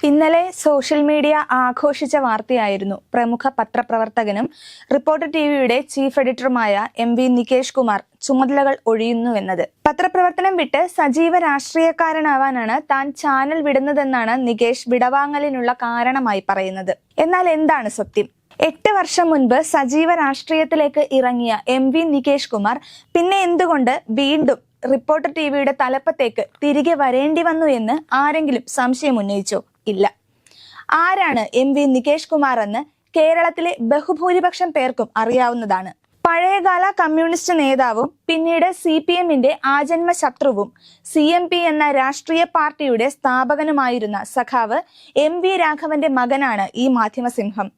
ഇന്നലെ social media ആഘോഷിച്ച വാർത്തയായിരുന്നു പ്രമുഖ പത്രപ്രവർത്തകനും റിപ്പോർട്ടർ ടിവിയുടെ ചീഫ് എഡിറ്ററുമായ എം വി നികേഷ് കുമാർ ചുമതലകൾ ഒഴിയുന്നുവെന്നത് പത്രപ്രവർത്തനം വിട്ട് സജീവ രാഷ്ട്രീയക്കാരനാവാനാണ് താൻ ചാനൽ വിടുന്നതെന്നാണ് നികേഷ് വിടവാങ്ങലിനുള്ള കാരണമായി പറയുന്നത്. എന്നാൽ എന്താണ് സത്യം? എട്ട് വർഷം മുൻപ് സജീവ രാഷ്ട്രീയത്തിലേക്ക് ഇറങ്ങിയ എം വി നികേഷ് കുമാർ പിന്നെ എന്തുകൊണ്ട് വീണ്ടും റിപ്പോർട്ടർ ടിവിയുടെ തലപ്പത്തേക്ക് തിരികെ വരേണ്ടി വന്നു എന്ന് ആരെങ്കിലും സംശയം ഉന്നയിച്ചോ? ഇല്ല. ആരാണ് എം വി നികേഷ് കുമാർ എന്ന് കേരളത്തിലെ ബഹുഭൂരിപക്ഷം പേർക്കും അറിയാവുന്നതാണ്. പഴയകാല കമ്മ്യൂണിസ്റ്റ് നേതാവും പിന്നീട് സി പി എമ്മിന്റെ ആജന്മ ശത്രുവും സി എം പി എന്ന രാഷ്ട്രീയ പാർട്ടിയുടെ സ്ഥാപകനുമായിരുന്ന സഖാവ് എം വി രാഘവന്റെ മകനാണ് ഈ മാധ്യമസിംഹം.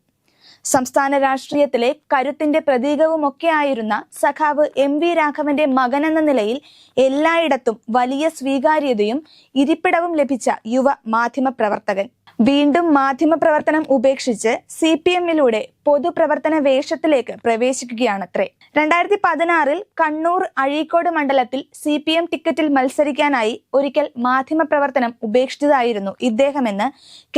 സംസ്ഥാന രാഷ്ട്രീയത്തിലെ കരുത്തിന്റെ പ്രതീകവുമൊക്കെയായിരുന്ന സഖാവ് എം വി രാഘവന്റെ മകനെന്ന നിലയിൽ എല്ലായിടത്തും വലിയ സ്വീകാര്യതയും ഇരിപ്പിടവും ലഭിച്ച യുവ മാധ്യമ പ്രവർത്തകൻ വീണ്ടും മാധ്യമ പ്രവർത്തനം ഉപേക്ഷിച്ച് സി പി എമ്മിലൂടെ പൊതുപ്രവർത്തന വേഷത്തിലേക്ക് പ്രവേശിക്കുകയാണത്രേ. രണ്ടായിരത്തി പതിനാറിൽ കണ്ണൂർ അഴീക്കോട് മണ്ഡലത്തിൽ സി പി എം ടിക്കറ്റിൽ മത്സരിക്കാനായി ഒരിക്കൽ മാധ്യമ പ്രവർത്തനം ഉപേക്ഷിച്ചതായിരുന്നു ഇദ്ദേഹമെന്ന്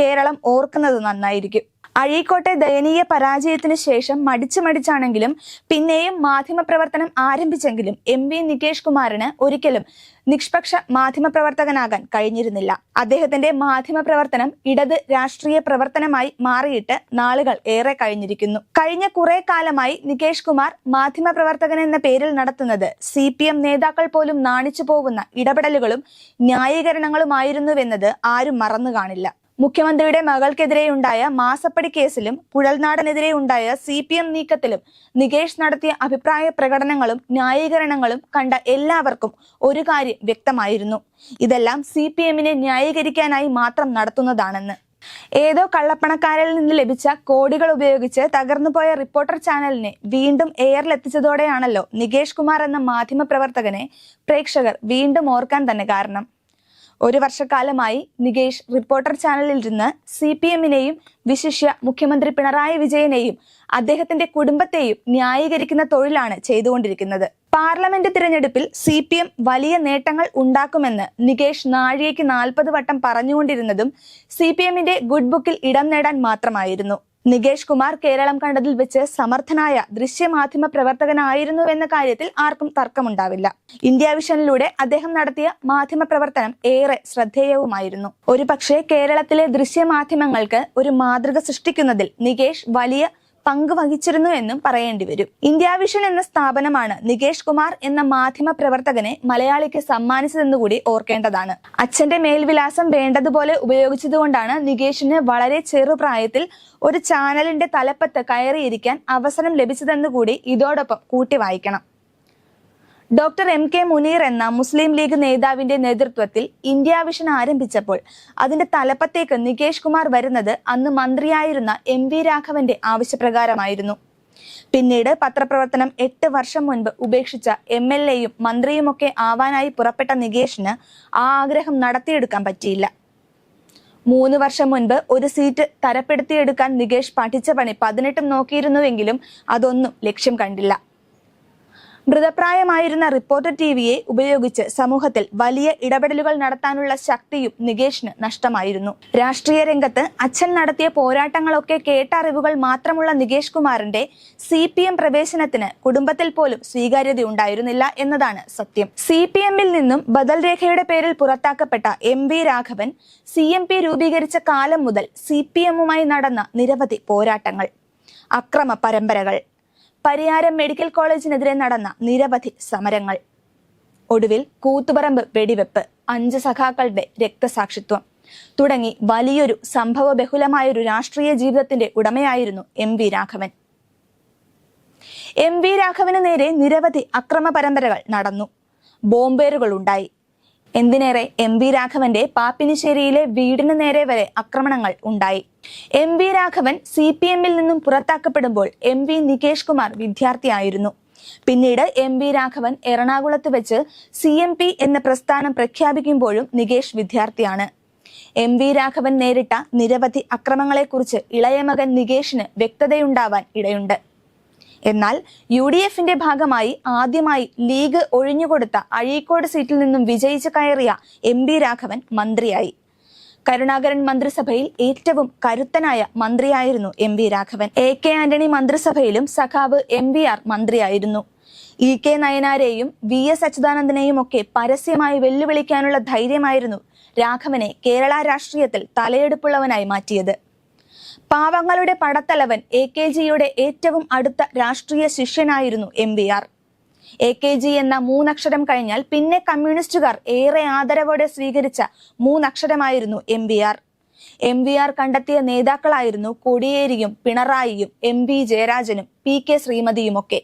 കേരളം ഓർക്കുന്നത് നന്നായിരിക്കും. അഴീക്കോട്ടെ ദയനീയ പരാജയത്തിന് ശേഷം മടിച്ചു മടിച്ചാണെങ്കിലും പിന്നെയും മാധ്യമപ്രവർത്തനം ആരംഭിച്ചെങ്കിലും എം വി നികേഷ് കുമാറിന് ഒരിക്കലും നിഷ്പക്ഷ മാധ്യമപ്രവർത്തകനാകാൻ കഴിഞ്ഞിരുന്നില്ല. അദ്ദേഹത്തിന്റെ മാധ്യമപ്രവർത്തനം ഇടത് രാഷ്ട്രീയ പ്രവർത്തനമായി മാറിയിട്ട് നാളുകൾ ഏറെ കഴിഞ്ഞിരിക്കുന്നു. കഴിഞ്ഞ കുറെ കാലമായി നികേഷ് കുമാർ മാധ്യമപ്രവർത്തകൻ എന്ന പേരിൽ നടത്തുന്നത് സി പി എം നേതാക്കൾ പോലും നാണിച്ചു പോകുന്ന ഇടപെടലുകളും ന്യായീകരണങ്ങളുമായിരുന്നുവെന്നത് ആരും മറന്നു കാണില്ല. മുഖ്യമന്ത്രിയുടെ മകൾക്കെതിരെ ഉണ്ടായ മാസപ്പടി കേസിലും കുഴൽനാടനെതിരെ ഉണ്ടായ സി പി എം നീക്കത്തിലും നികേഷ് നടത്തിയ അഭിപ്രായ പ്രകടനങ്ങളും ന്യായീകരണങ്ങളും കണ്ട എല്ലാവർക്കും ഒരു കാര്യം വ്യക്തമായിരുന്നു. ഇതെല്ലാം സി പി എമ്മിനെ ന്യായീകരിക്കാനായി മാത്രം നടത്തുന്നതാണെന്ന്. ഏതോ കള്ളപ്പണക്കാരിൽ നിന്ന് ലഭിച്ച കോടികൾ ഉപയോഗിച്ച് തകർന്നുപോയ റിപ്പോർട്ടർ ചാനലിനെ വീണ്ടും എയറിലെത്തിച്ചതോടെയാണല്ലോ നികേഷ് കുമാർ എന്ന മാധ്യമ പ്രവർത്തകനെ പ്രേക്ഷകർ വീണ്ടും ഓർക്കാൻ തന്നെ കാരണം. ഒരു വർഷക്കാലമായി നികേഷ് റിപ്പോർട്ടർ ചാനലിൽ ഇരുന്ന് സി പി എമ്മിനെയും വിശിഷ്യ മുഖ്യമന്ത്രി പിണറായി വിജയനെയും അദ്ദേഹത്തിന്റെ കുടുംബത്തെയും ന്യായീകരിക്കുന്ന തൊഴിലാണ് ചെയ്തുകൊണ്ടിരിക്കുന്നത്. പാർലമെന്റ് തിരഞ്ഞെടുപ്പിൽ സി പി എം വലിയ നേട്ടങ്ങൾ ഉണ്ടാക്കുമെന്ന് നികേഷ് നാഴികയ്ക്ക് നാൽപ്പത് വട്ടം പറഞ്ഞുകൊണ്ടിരുന്നതും സി പി എമ്മിന്റെ ഗുഡ് ബുക്കിൽ ഇടം നേടാൻ മാത്രമായിരുന്നു. നികേഷ് കുമാർ കേരളം കണ്ടതിൽ വെച്ച് സമർത്ഥനായ ദൃശ്യമാധ്യമ പ്രവർത്തകനായിരുന്നു എന്ന കാര്യത്തിൽ ആർക്കും തർക്കമുണ്ടാവില്ല. ഇന്ത്യ വിഷനിലൂടെ അദ്ദേഹം നടത്തിയ മാധ്യമ പ്രവർത്തനം ഏറെ ശ്രദ്ധേയവുമായിരുന്നു. ഒരു പക്ഷേ കേരളത്തിലെ ദൃശ്യമാധ്യമങ്ങൾക്ക് ഒരു മാതൃക സൃഷ്ടിക്കുന്നതിൽ നികേഷ് വലിയ പങ്ക് വഹിച്ചിരുന്നു എന്നും പറയേണ്ടി വരും. ഇന്ത്യ വിഷൻ എന്ന സ്ഥാപനമാണ് നികേഷ് കുമാർ എന്ന മാധ്യമ പ്രവർത്തകനെ മലയാളിക്ക് സമ്മാനിച്ചതെന്നുകൂടി ഓർക്കേണ്ടതാണ്. അച്ഛന്റെ മേൽവിലാസം വേണ്ടതുപോലെ ഉപയോഗിച്ചതുകൊണ്ടാണ് നികേഷിന് വളരെ ചെറുപ്രായത്തിൽ ഒരു ചാനലിന്റെ തലപ്പത്ത് കയറിയിരിക്കാൻ അവസരം ലഭിച്ചതെന്നുകൂടി ഇതോടൊപ്പം കൂട്ടി വായിക്കണം. ഡോക്ടർ എം കെ മുനീർ എന്ന മുസ്ലിം ലീഗ് നേതാവിന്റെ നേതൃത്വത്തിൽ ഇന്ത്യ വിഷൻ ആരംഭിച്ചപ്പോൾ അതിന്റെ തലപ്പത്തേക്ക് നികേഷ് കുമാർ വരുന്നത് അന്ന് മന്ത്രിയായിരുന്ന എം വി രാഘവന്റെ ആവശ്യപ്രകാരമായിരുന്നു. പിന്നീട് പത്രപ്രവർത്തനം എട്ട് വർഷം മുൻപ് ഉപേക്ഷിച്ച എം എൽ എയും മന്ത്രിയുമൊക്കെ ആവാനായി പുറപ്പെട്ട നികേഷിന് ആ ആഗ്രഹം നടത്തിയെടുക്കാൻ പറ്റിയില്ല. മൂന്ന് വർഷം മുൻപ് ഒരു സീറ്റ് തരപ്പെടുത്തിയെടുക്കാൻ നികേഷ് പഠിച്ച പണി പതിനെട്ടും നോക്കിയിരുന്നുവെങ്കിലും അതൊന്നും ലക്ഷ്യം കണ്ടില്ല. മൃതപ്രായമായിരുന്ന റിപ്പോർട്ടർ ടി വിയെ ഉപയോഗിച്ച് സമൂഹത്തിൽ വലിയ ഇടപെടലുകൾ നടത്താനുള്ള ശക്തിയും നികേഷിന് നഷ്ടമായിരുന്നു. രാഷ്ട്രീയ രംഗത്ത് അച്ഛൻ നടത്തിയ പോരാട്ടങ്ങളൊക്കെ കേട്ടറിവുകൾ മാത്രമുള്ള നികേഷ് കുമാറിന്റെ സി പി എം പ്രവേശനത്തിന് കുടുംബത്തിൽ പോലും സ്വീകാര്യത ഉണ്ടായിരുന്നില്ല എന്നതാണ് സത്യം. സി പി എമ്മിൽ നിന്നും ബദൽ രേഖയുടെ പേരിൽ പുറത്താക്കപ്പെട്ട M V Raghavan C M P രൂപീകരിച്ച കാലം മുതൽ സി പി എമ്മുമായി നടന്ന നിരവധി പോരാട്ടങ്ങൾ. അക്രമ പരമ്പരകൾ. പരിയാരം മെഡിക്കൽ കോളേജിനെതിരെ നടന്ന നിരവധി സമരങ്ങൾ. ഒടുവിൽ കൂത്തുപറമ്പ് വെടിവെപ്പ് അഞ്ച് സഖാക്കളുടെ രക്തസാക്ഷിത്വം. തുടങ്ങി വലിയൊരു സംഭവ ബഹുലമായൊരു രാഷ്ട്രീയ ജീവിതത്തിന്റെ ഉടമയായിരുന്നു M V Raghavan. M V Raghavan നേരെ നിരവധി അക്രമ പരമ്പരകൾ നടന്നു. ബോംബേറുകൾ ഉണ്ടായി എന്തിനേറെ എം വി രാഘവന്റെ പാപ്പിനിശ്ശേരിയിലെ വീടിന് നേരെ വരെ ആക്രമണങ്ങൾ ഉണ്ടായി. M V Raghavan C P എമ്മിൽ നിന്നും പുറത്താക്കപ്പെടുമ്പോൾ എം വി നികേഷ് കുമാർ വിദ്യാർത്ഥിയായിരുന്നു. പിന്നീട് എം വി രാഘവൻ എറണാകുളത്ത് വെച്ച് സി എം പി എന്ന പ്രസ്ഥാനം പ്രഖ്യാപിക്കുമ്പോഴും നികേഷ് വിദ്യാർത്ഥിയാണ്. എം വി രാഘവൻ നേരിട്ട നിരവധി അക്രമങ്ങളെക്കുറിച്ച് ഇളയ മകൻ നികേഷിന് വ്യക്തതയുണ്ടാവാൻ ഇടയുണ്ട്. എന്നാൽ യു ഡി എഫിന്റെ ഭാഗമായി ആദ്യമായി ലീഗ് ഒഴിഞ്ഞുകൊടുത്ത അഴീക്കോട് സീറ്റിൽ നിന്നും വിജയിച്ചു കയറിയ എം രാഘവൻ മന്ത്രിയായി. കരുണാകരൻ മന്ത്രിസഭയിൽ ഏറ്റവും കരുത്തനായ മന്ത്രിയായിരുന്നു M V Raghavan. A K Antony മന്ത്രിസഭയിലും സഖാവ് എം വി ആർ മന്ത്രിയായിരുന്നു. ഇ കെ നയനാരെയും വി എസ് അച്യുതാനന്ദനെയും ഒക്കെ പരസ്യമായി വെല്ലുവിളിക്കാനുള്ള ധൈര്യമായിരുന്നു രാഘവനെ കേരള രാഷ്ട്രീയത്തിൽ തലയെടുപ്പുള്ളവനായി മാറ്റിയത്. പാവങ്ങളുടെ പടത്തലവൻ എ കെ ജിയുടെ ഏറ്റവും അടുത്ത രാഷ്ട്രീയ ശിഷ്യനായിരുന്നു M V R. A K G എന്ന മൂന്നക്ഷരം കഴിഞ്ഞാൽ പിന്നെ കമ്മ്യൂണിസ്റ്റുകാർ ഏറെ ആദരവോടെ സ്വീകരിച്ച മൂന്നക്ഷരമായിരുന്നു M V R M V R കണ്ടെത്തിയ നേതാക്കളായിരുന്നു കോടിയേരിയും പിണറായിയും എം വി ജയരാജനും പി കെ ശ്രീമതിയുമൊക്കെ.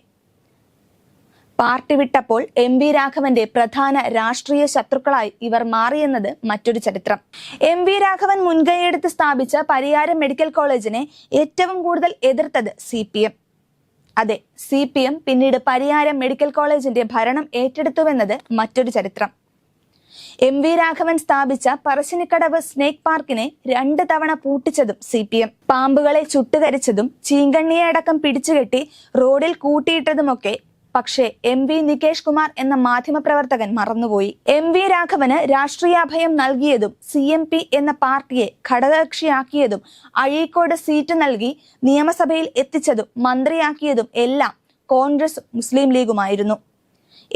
പാർട്ടി വിട്ടപ്പോൾ എം വി രാഘവന്റെ പ്രധാന രാഷ്ട്രീയ ശത്രുക്കളായി ഇവർ മാറിയെന്നത് മറ്റൊരു ചരിത്രം. എം വി രാഘവൻ മുൻകൈയെടുത്ത് സ്ഥാപിച്ച പരിയാരം മെഡിക്കൽ കോളേജിനെ ഏറ്റവും കൂടുതൽ എതിർത്തത് സി അതെ സി പി എം പിന്നീട് പരിയാരം മെഡിക്കൽ കോളേജിന്റെ ഭരണം ഏറ്റെടുത്തുവെന്നത് മറ്റൊരു ചരിത്രം. എം വി രാഘവൻ സ്ഥാപിച്ച പറശ്ശിനിക്കടവ് സ്നേക് പാർക്കിനെ രണ്ട് തവണ പൂട്ടിച്ചതും സി പി എം പാമ്പുകളെ ചുട്ടുകരിച്ചതും ചീങ്കണ്ണിയെ അടക്കം പിടിച്ചുകെട്ടി റോഡിൽ കൂട്ടിയിട്ടതുമൊക്കെ പക്ഷേ എം വി നികേഷ് കുമാർ എന്ന മാധ്യമപ്രവർത്തകൻ മറന്നുപോയി. എം വി രാഘവന് രാഷ്ട്രീയാഭയം നൽകിയതും സി എം പി എന്ന പാർട്ടിയെ ഘടകകക്ഷിയാക്കിയതും അഴീക്കോട് സീറ്റ് നൽകി നിയമസഭയിൽ എത്തിച്ചതും മന്ത്രിയാക്കിയതും എല്ലാം കോൺഗ്രസ് മുസ്ലിം ലീഗുമായിരുന്നു.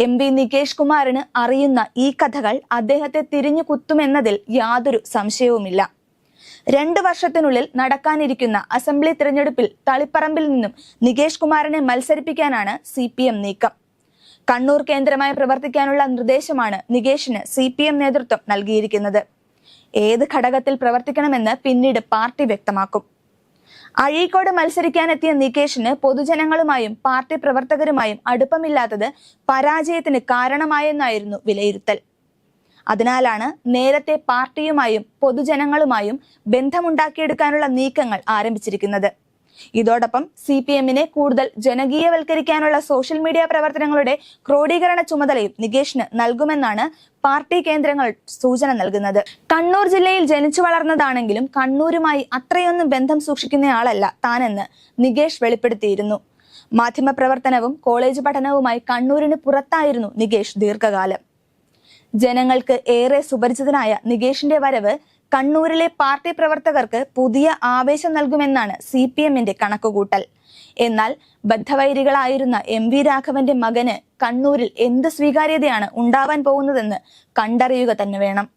എം വി നികേഷ് കുമാറിന് അറിയുന്ന ഈ കഥകൾ അദ്ദേഹത്തെ തിരിഞ്ഞു കുത്തുമെന്നതിൽ യാതൊരു സംശയവുമില്ല. രണ്ട് വർഷത്തിനുള്ളിൽ നടക്കാനിരിക്കുന്ന അസംബ്ലി തിരഞ്ഞെടുപ്പിൽ തളിപ്പറമ്പിൽ നിന്നും നികേഷ് കുമാറിനെ മത്സരിപ്പിക്കാനാണ് സി നീക്കം. കണ്ണൂർ കേന്ദ്രമായി പ്രവർത്തിക്കാനുള്ള നിർദ്ദേശമാണ് നികേഷിന് സി നേതൃത്വം നൽകിയിരിക്കുന്നത്. ഏത് ഘടകത്തിൽ പ്രവർത്തിക്കണമെന്ന് പിന്നീട് പാർട്ടി വ്യക്തമാക്കും. അഴീക്കോട് മത്സരിക്കാനെത്തിയ നികേഷിന് പൊതുജനങ്ങളുമായും പാർട്ടി പ്രവർത്തകരുമായും അടുപ്പമില്ലാത്തത് പരാജയത്തിന് കാരണമായെന്നായിരുന്നു വിലയിരുത്തൽ. അതിനാലാണ് നേരത്തെ പാർട്ടിയുമായും പൊതുജനങ്ങളുമായും ബന്ധമുണ്ടാക്കിയെടുക്കാനുള്ള നീക്കങ്ങൾ ആരംഭിച്ചിരിക്കുന്നത്. ഇതോടൊപ്പം സി പി എമ്മിനെ കൂടുതൽ ജനകീയവൽക്കരിക്കാനുള്ള സോഷ്യൽ മീഡിയ പ്രവർത്തനങ്ങളുടെ ക്രോഡീകരണ ചുമതലയും നികേഷിന് നൽകുമെന്നാണ് പാർട്ടി കേന്ദ്രങ്ങൾ സൂചന നൽകുന്നത്. കണ്ണൂർ ജില്ലയിൽ ജനിച്ചു വളർന്നതാണെങ്കിലും കണ്ണൂരുമായി അത്രയൊന്നും ബന്ധം സൂക്ഷിക്കുന്നയാളല്ല താനെന്ന് നികേഷ് വെളിപ്പെടുത്തിയിരുന്നു. മാധ്യമപ്രവർത്തനവും കോളേജ് പഠനവുമായി കണ്ണൂരിന് പുറത്തായിരുന്നു നികേഷ് ദീർഘകാലം. ജനങ്ങൾക്ക് ഏറെ സുപരിചിതനായ നികേഷിന്റെ വരവ് കണ്ണൂരിലെ പാർട്ടി പ്രവർത്തകർക്ക് പുതിയ ആവേശം നൽകുമെന്നാണ് സി പി എമ്മിന്റെ കണക്കുകൂട്ടൽ. എന്നാൽ ബദ്ധവൈരികളായിരുന്ന എം വി രാഘവന്റെ മകന് കണ്ണൂരിൽ എന്ത് സ്വീകാര്യതയാണ് ഉണ്ടാവാൻ പോകുന്നതെന്ന് കണ്ടറിയുക തന്നെ വേണം.